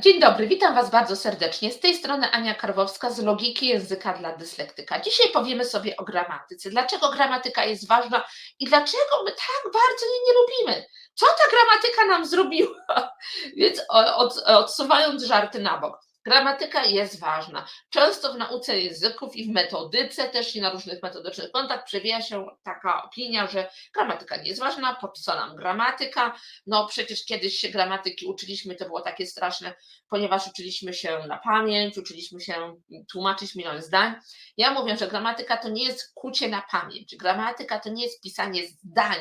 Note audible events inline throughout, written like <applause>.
Dzień dobry, witam Was bardzo serdecznie. Z tej strony Ania Karwowska z Logiki Języka dla Dyslektyka. Dzisiaj powiemy sobie o gramatyce. Dlaczego gramatyka jest ważna i dlaczego my tak bardzo jej nie lubimy? Co ta gramatyka nam zrobiła? <laughs> Więc od, odsuwając żarty na bok. Gramatyka jest ważna. Często w nauce języków i w metodyce, też i na różnych metodycznych kontach przewija się taka opinia, że gramatyka nie jest ważna, po co nam gramatyka? No przecież kiedyś się gramatyki uczyliśmy, to było takie straszne, ponieważ uczyliśmy się na pamięć, uczyliśmy się tłumaczyć milion zdań. Ja mówię, że gramatyka to nie jest kucie na pamięć, gramatyka to nie jest pisanie zdań,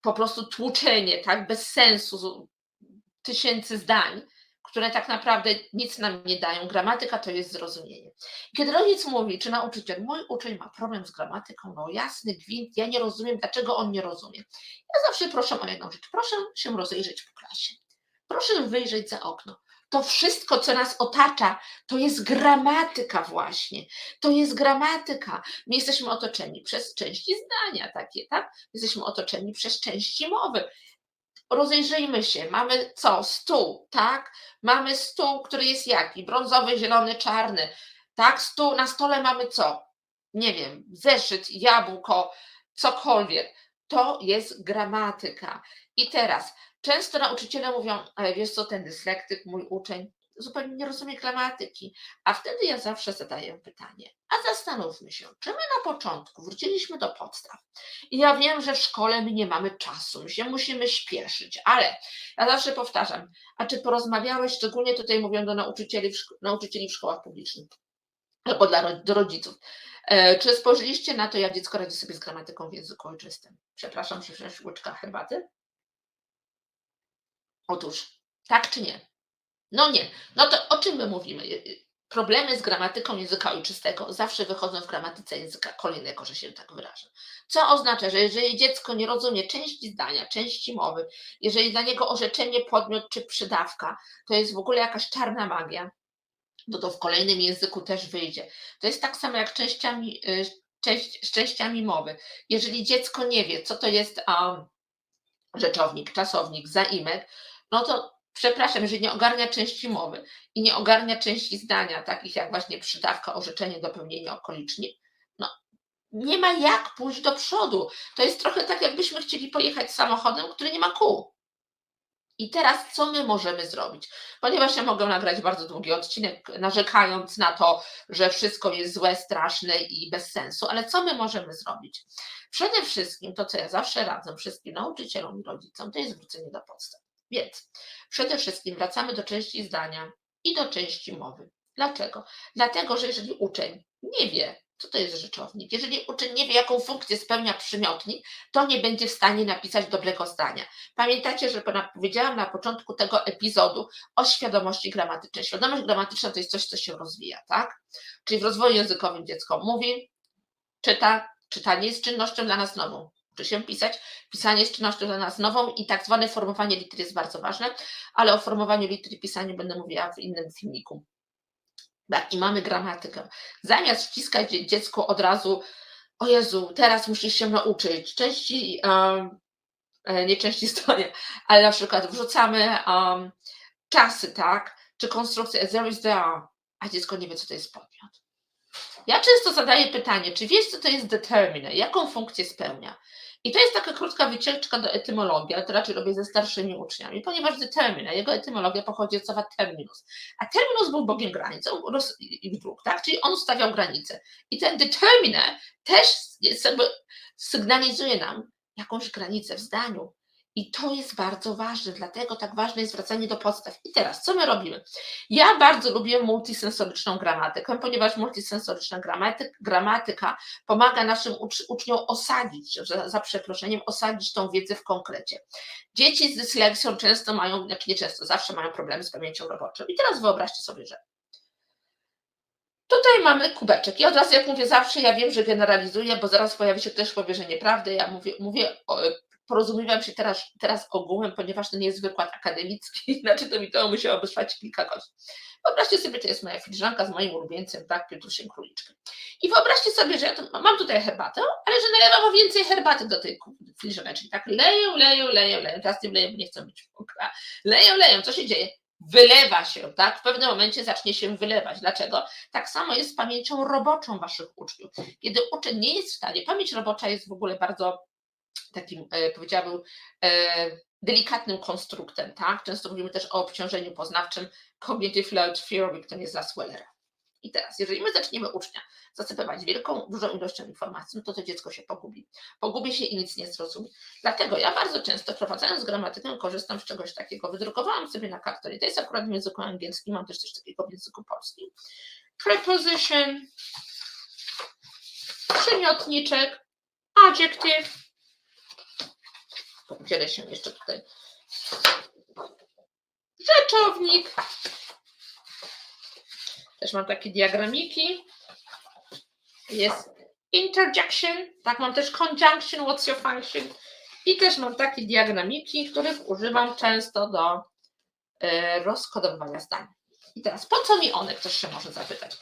po prostu tłuczenie, tak, bez sensu tysięcy zdań które tak naprawdę nic nam nie dają. Gramatyka to jest zrozumienie. Kiedy rodzic mówi, czy nauczyciel, mój uczeń ma problem z gramatyką, no jasny gwint, ja nie rozumiem, dlaczego on nie rozumie. Ja zawsze proszę o jedną rzecz, proszę się rozejrzeć po klasie. Proszę wyjrzeć za okno. To wszystko, co nas otacza, to jest gramatyka właśnie. To jest gramatyka. My jesteśmy otoczeni przez części zdania takie, tak? Jesteśmy otoczeni przez części mowy rozejrzyjmy się, mamy co? Stół, tak? Mamy stół, który jest jaki? Brązowy, zielony, czarny, tak? Stół, na stole mamy co? Nie wiem, zeszyt, jabłko, cokolwiek. To jest gramatyka. I teraz, często nauczyciele mówią, ale wiesz co, ten dyslektyk, mój uczeń, zupełnie nie rozumie gramatyki. A wtedy ja zawsze zadaję pytanie, a zastanówmy się, czy my na początku wróciliśmy do podstaw. I ja wiem, że w szkole my nie mamy czasu, my się musimy śpieszyć, ale ja zawsze powtarzam, a czy porozmawiałeś, szczególnie tutaj mówią do nauczycieli w, nauczycieli w szkołach publicznych, albo dla do rodziców, e, czy spojrzeliście na to, jak dziecko radzi sobie z gramatyką w języku ojczystym? Przepraszam, wziąć łyczka herbaty? Otóż, tak czy nie? No nie. No to o czym my mówimy? Y, y, Problemy z gramatyką języka ojczystego zawsze wychodzą w gramatyce języka kolejnego, że się tak wyrażę. Co oznacza, że jeżeli dziecko nie rozumie części zdania, części mowy, jeżeli dla niego orzeczenie, podmiot czy przydawka to jest w ogóle jakaś czarna magia, to to w kolejnym języku też wyjdzie. To jest tak samo jak częściami, y, część, częściami mowy. Jeżeli dziecko nie wie, co to jest um, rzeczownik, czasownik, zaimek, no to przepraszam, jeżeli nie ogarnia części mowy i nie ogarnia części zdania, takich jak właśnie przydawka, orzeczenie, dopełnienie okolicznik, no nie ma jak pójść do przodu. To jest trochę tak, jakbyśmy chcieli pojechać samochodem, który nie ma kół. I teraz co my możemy zrobić? Ponieważ ja mogę nagrać bardzo długi odcinek, narzekając na to, że wszystko jest złe, straszne i bez sensu, ale co my możemy zrobić? Przede wszystkim to, co ja zawsze radzę wszystkim nauczycielom i rodzicom, to jest wrócenie do podstaw. Więc przede wszystkim wracamy do części zdania i do części mowy. Dlaczego? Dlatego, że jeżeli uczeń nie wie, co to jest rzeczownik, jeżeli uczeń nie wie, jaką funkcję spełnia przymiotnik, to nie będzie w stanie napisać dobrego zdania. Pamiętacie, że powiedziałam na początku tego epizodu o świadomości gramatycznej. Świadomość gramatyczna to jest coś, co się rozwija, tak? Czyli w rozwoju językowym dziecko mówi, czyta, czytanie jest czynnością dla nas nową się pisać. Pisanie jest czynnością dla nas nową i tak zwane formowanie liter jest bardzo ważne, ale o formowaniu liter i pisaniu będę mówiła w innym filmiku. Tak, i mamy gramatykę. Zamiast wciskać dziecku od razu, o Jezu, teraz musisz się nauczyć części, um, nie części <laughs> stronie, ale na przykład wrzucamy um, czasy, tak, czy konstrukcję there is there, a dziecko nie wie, co to jest podmiot. Ja często zadaję pytanie, czy wiesz, co to jest determiner, jaką funkcję spełnia? I to jest taka krótka wycieczka do etymologii, ale to raczej robię ze starszymi uczniami, ponieważ determina, jego etymologia pochodzi od słowa terminus. A terminus był bogiem granicy i dróg, tak? Czyli on stawiał granice. I ten determiner też jakby sygnalizuje nam jakąś granicę w zdaniu. I to jest bardzo ważne, dlatego tak ważne jest wracanie do podstaw. I teraz, co my robimy? Ja bardzo lubię multisensoryczną gramatykę, ponieważ multisensoryczna gramatyka, gramatyka pomaga naszym ucz, uczniom osadzić, za, za przeproszeniem, osadzić tą wiedzę w konkrecie. Dzieci z dysleksją często mają, znaczy nie często, zawsze mają problemy z pamięcią roboczą. I teraz wyobraźcie sobie, że Tutaj mamy kubeczek. I od razu, jak mówię zawsze, ja wiem, że generalizuję, bo zaraz pojawi się ktoś, powie, że nieprawda. Ja mówię, mówię porozumiewam się teraz, teraz ogółem, ponieważ to nie jest wykład akademicki, inaczej <laughs> to mi to musiałoby trwać kilka godzin. Wyobraźcie sobie, to jest moja filiżanka z moim ulubieńcem, tak, Piotrusiem Króliczkiem. I wyobraźcie sobie, że ja mam tutaj herbatę, ale że nalewam więcej herbaty do tej filiżaneczki. Tak, leją, leją, leją, leją. Teraz tym leją, bo nie chcę być mokra. Leją, leją, co się dzieje? wylewa się, tak? W pewnym momencie zacznie się wylewać. Dlaczego? Tak samo jest z pamięcią roboczą waszych uczniów. Kiedy uczeń nie jest w stanie, pamięć robocza jest w ogóle bardzo takim, e, powiedziałabym, e, delikatnym konstruktem, tak? Często mówimy też o obciążeniu poznawczym cognitive load theory, to jest Laswellera. I teraz, jeżeli my zaczniemy ucznia zasypywać wielką, dużą ilością informacji, no to to dziecko się pogubi. Pogubi się i nic nie zrozumie. Dlatego ja bardzo często wprowadzając gramatykę korzystam z czegoś takiego. Wydrukowałam sobie na kartonie, to jest akurat w języku angielskim, mam też coś takiego w języku polskim. Preposition, przymiotniczek, adjective, podzielę się jeszcze tutaj, rzeczownik, też mam takie diagramiki. Jest interjection, tak, mam też conjunction, what's your function. I też mam takie diagramiki, których używam często do e, rozkodowywania zdań. I teraz, po co mi one, ktoś się może zapytać.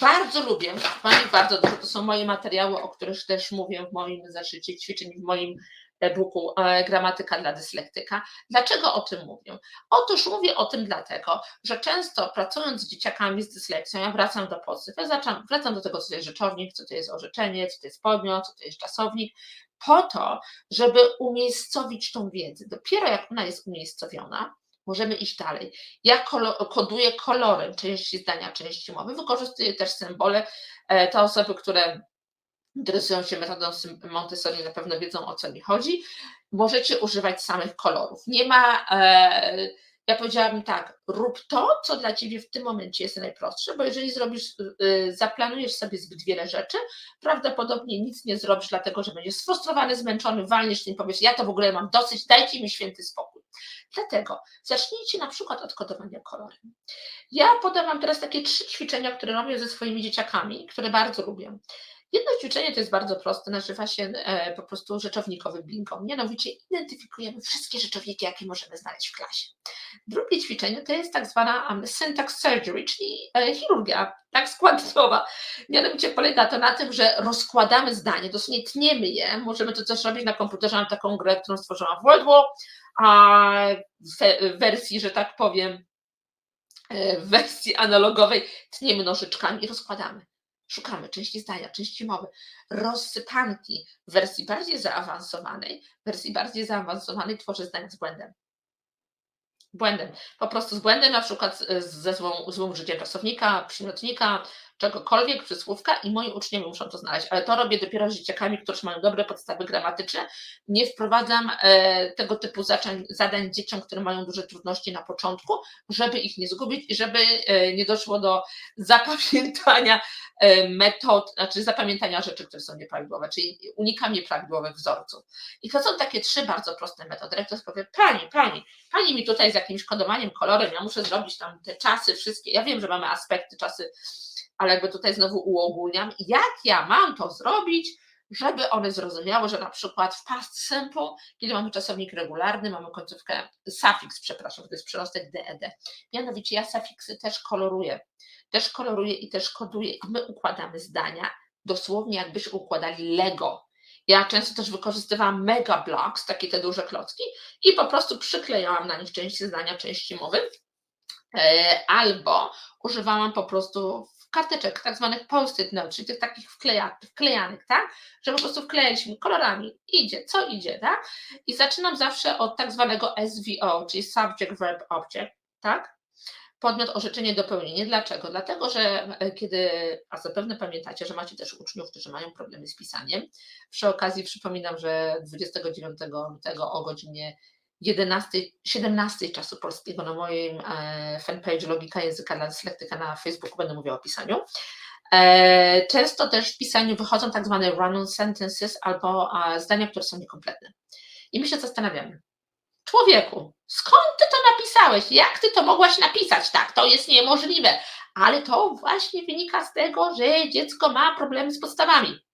Bardzo lubię, mam ich bardzo dużo, to są moje materiały, o których też mówię w moim zeszycie ćwiczeń, w moim e-booku e, Gramatyka dla dyslektyka. Dlaczego o tym mówię? Otóż mówię o tym dlatego, że często pracując z dzieciakami z dysleksją, ja wracam do podstaw, ja zaczynam, wracam do tego, co to jest rzeczownik, co to jest orzeczenie, co to jest podmiot, co to jest czasownik, po to, żeby umiejscowić tą wiedzę. Dopiero jak ona jest umiejscowiona, możemy iść dalej. Ja koduję kolorem części zdania, części mowy, wykorzystuję też symbole. E, te osoby, które interesują się metodą Montessori, na pewno wiedzą o co mi chodzi. Możecie używać samych kolorów. Nie ma, e, ja powiedziałabym tak, rób to, co dla ciebie w tym momencie jest najprostsze, bo jeżeli zrobisz, e, zaplanujesz sobie zbyt wiele rzeczy, prawdopodobnie nic nie zrobisz, dlatego że będziesz sfrustrowany, zmęczony, walniesz tym, powiesz, ja to w ogóle mam dosyć, dajcie mi święty spokój. Dlatego zacznijcie na przykład od kodowania kolorem. Ja podam Wam teraz takie trzy ćwiczenia, które robię ze swoimi dzieciakami, które bardzo lubię. Jedno ćwiczenie to jest bardzo proste, nazywa się e, po prostu rzeczownikowy blinką. Mianowicie identyfikujemy wszystkie rzeczowniki, jakie możemy znaleźć w klasie. Drugie ćwiczenie to jest tak zwana um, syntax surgery, czyli e, chirurgia, tak skład <laughs> słowa. Mianowicie polega to na tym, że rozkładamy zdanie, dosłownie tniemy je. Możemy to też robić na komputerze. Mam taką grę, którą stworzyłam w WordWall, a w wersji, że tak powiem, e, w wersji analogowej tniemy nożyczkami i rozkładamy. Szukamy części zdania, części mowy, rozsypanki w wersji bardziej zaawansowanej. W wersji bardziej zaawansowanej tworzy zdania z błędem. Błędem. Po prostu z błędem, na przykład ze złą, złym użyciem czasownika, przymiotnika, czegokolwiek, przysłówka i moi uczniowie muszą to znaleźć, ale to robię dopiero z dzieciakami, którzy mają dobre podstawy gramatyczne. Nie wprowadzam e, tego typu zadań, zadań dzieciom, które mają duże trudności na początku, żeby ich nie zgubić i żeby e, nie doszło do zapamiętania e, metod, znaczy zapamiętania rzeczy, które są nieprawidłowe, czyli unikam nieprawidłowych wzorców. I to są takie trzy bardzo proste metody. Rektor powie, pani, pani, pani mi tutaj z jakimś kodowaniem kolorem, ja muszę zrobić tam te czasy wszystkie, ja wiem, że mamy aspekty, czasy ale jakby tutaj znowu uogólniam, jak ja mam to zrobić, żeby one zrozumiały, że na przykład w past simple, kiedy mamy czasownik regularny, mamy końcówkę suffix, przepraszam, to jest przyrostek DED. Mianowicie ja sufiksy też koloruję, też koloruję i też koduję i my układamy zdania dosłownie jakbyśmy układali Lego. Ja często też wykorzystywałam mega blocks, takie te duże klocki i po prostu przyklejałam na nich części zdania, części mowy, e, albo używałam po prostu karteczek, tak zwanych post-it note, czyli tych takich wkleja, wklejanych, tak? Że po prostu wklejaliśmy kolorami, idzie, co idzie, tak? I zaczynam zawsze od tak zwanego SVO, czyli subject, verb, object, tak? Podmiot, orzeczenie, dopełnienie. Dlaczego? Dlatego, że e, kiedy, a zapewne pamiętacie, że macie też uczniów, którzy mają problemy z pisaniem. Przy okazji przypominam, że 29 lutego o godzinie 11, 17 czasu polskiego na moim e, fanpage Logika Języka dla Dyslektyka na Facebooku będę mówiła o pisaniu. E, często też w pisaniu wychodzą tak zwane run-on sentences albo zdania, które są niekompletne. I my się zastanawiamy, człowieku, skąd ty to napisałeś? Jak ty to mogłaś napisać? Tak, to jest niemożliwe. Ale to właśnie wynika z tego, że dziecko ma problemy z podstawami.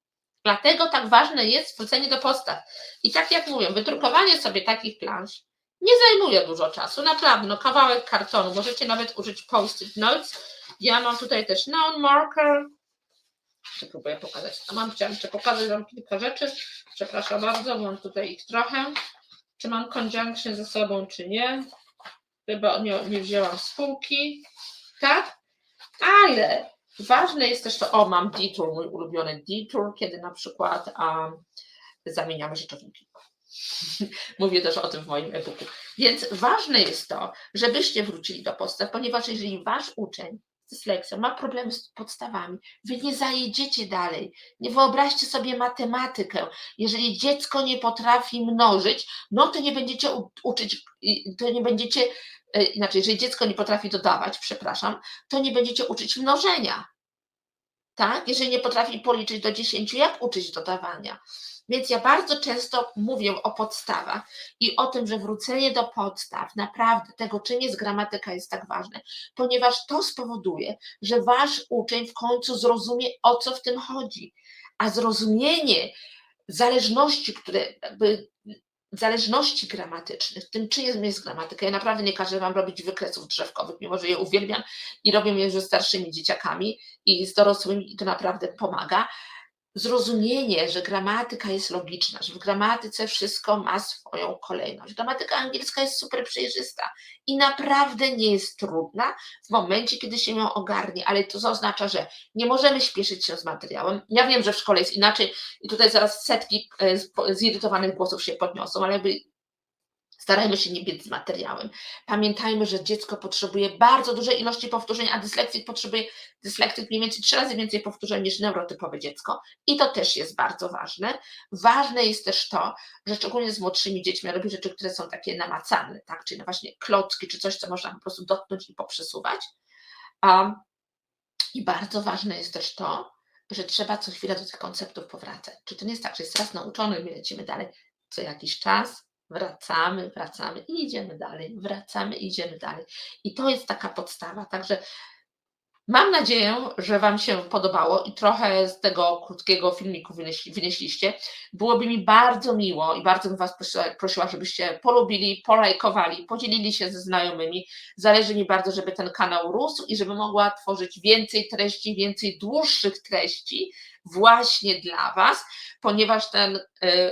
Dlatego tak ważne jest wrócenie do podstaw. I tak jak mówię, wydrukowanie sobie takich plansz nie zajmuje dużo czasu, naprawdę, no kawałek kartonu, możecie nawet użyć post-it notes. Ja mam tutaj też noun marker, jeszcze próbuję pokazać, a mam, chciałam jeszcze pokazać Wam kilka rzeczy, przepraszam bardzo, mam tutaj ich trochę, czy mam conjunction ze sobą, czy nie. Chyba nie, nie wzięłam spółki. Tak? Ale ważne jest też to, o mam detour, mój ulubiony detour, kiedy na przykład um, zamieniamy rzeczowniki. <laughs> Mówię też o tym w moim e-booku. Więc ważne jest to, żebyście wrócili do podstaw, ponieważ jeżeli wasz uczeń z dysleksją ma problem z podstawami, wy nie zajedziecie dalej. Nie wyobraźcie sobie matematykę. Jeżeli dziecko nie potrafi mnożyć, no to nie będziecie uczyć, to nie będziecie, inaczej, jeżeli dziecko nie potrafi dodawać, przepraszam, to nie będziecie uczyć mnożenia. Tak? Jeżeli nie potrafi policzyć do 10, jak uczyć dodawania? Więc ja bardzo często mówię o podstawach i o tym, że wrócenie do podstaw, naprawdę tego, czym jest gramatyka, jest tak ważne, ponieważ to spowoduje, że wasz uczeń w końcu zrozumie, o co w tym chodzi. A zrozumienie zależności, które jakby zależności gramatycznych, tym czym jest gramatyka. Ja naprawdę nie każę wam robić wykresów drzewkowych, mimo że je uwielbiam i robię je ze starszymi dzieciakami i z dorosłymi i to naprawdę pomaga. Zrozumienie, że gramatyka jest logiczna, że w gramatyce wszystko ma swoją kolejność. Gramatyka angielska jest super przejrzysta i naprawdę nie jest trudna w momencie, kiedy się ją ogarnie, ale to oznacza, że nie możemy śpieszyć się z materiałem. Ja wiem, że w szkole jest inaczej i tutaj zaraz setki e, zirytowanych głosów się podniosą, ale jakby starajmy się nie biec z materiałem. Pamiętajmy, że dziecko potrzebuje bardzo dużej ilości powtórzeń, a dyslektyk potrzebuje dyslektyk mniej więcej trzy razy więcej powtórzeń niż neurotypowe dziecko. I to też jest bardzo ważne. Ważne jest też to, że szczególnie z młodszymi dziećmi robi rzeczy, które są takie namacalne, tak? czyli właśnie klocki, czy coś, co można po prostu dotknąć i poprzesuwać. Um, I bardzo ważne jest też to, że trzeba co chwilę do tych konceptów powracać. Czy to nie jest tak, że jest raz nauczony my lecimy dalej co jakiś czas, wracamy, wracamy i idziemy dalej, wracamy i idziemy dalej. I to jest taka podstawa. Także mam nadzieję, że Wam się podobało i trochę z tego krótkiego filmiku wynieśli, wynieśliście. Byłoby mi bardzo miło i bardzo bym Was prosiła, prosiła, żebyście polubili, polajkowali, podzielili się ze znajomymi. Zależy mi bardzo, żeby ten kanał rósł i żeby mogła tworzyć więcej treści, więcej dłuższych treści właśnie dla Was, ponieważ ten y,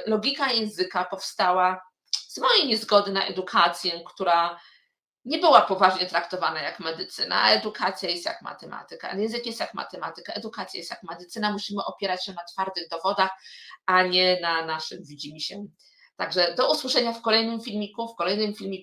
logika języka powstała z mojej niezgody na edukację, która nie była poważnie traktowana jak medycyna. Edukacja jest jak matematyka, język jest jak matematyka, edukacja jest jak medycyna. Musimy opierać się na twardych dowodach, a nie na naszym widzimisię. Także do usłyszenia w kolejnym filmiku, w kolejnym filmiku